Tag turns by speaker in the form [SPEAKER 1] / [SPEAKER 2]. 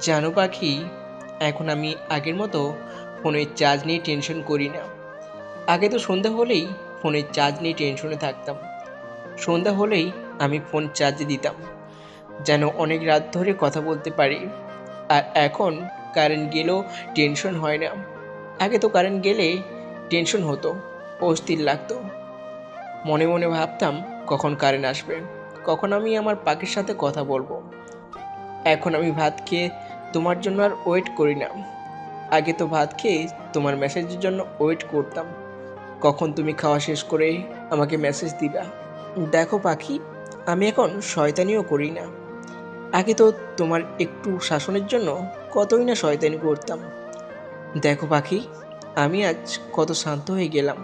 [SPEAKER 1] জানো পাখি, এখন আমি আগের মতো ফোনের চার্জ নিয়ে টেনশন করি না। আগে তো সন্ধ্যা হলেই ফোনের চার্জ নিয়ে টেনশনে থাকতাম। সন্ধ্যা হলেই আমি ফোন চার্জে দিতাম। যেন অনেক রাত ধরে কথা বলতে পারি। আর এখন কারেন্ট গেলেও টেনশন হয় না। আগে তো কারেন্ট গেলে টেনশন হতো, অস্থির লাগতো। মনে মনে ভাবতাম কখন কারেন্ট আসবে। কখন আমি আমার পাখির সাথে কথা বলব। এখন আমি ভাত খেয়ে তোমার জন্য আর ওয়েট করি না। আগে তো ভাত খেয়ে তোমার মেসেজের জন্য ওয়েট করতাম। কখন তুমি খাওয়া শেষ করে আমাকে মেসেজ দিবা? দেখো পাখি, আমি এখন শয়তানিও করি না। আগে তো তোমার একটু শাসনের জন্য কতই না শয়তানি করতাম। দেখো পাখি, আমি আজ কত শান্ত হয়ে গেলাম।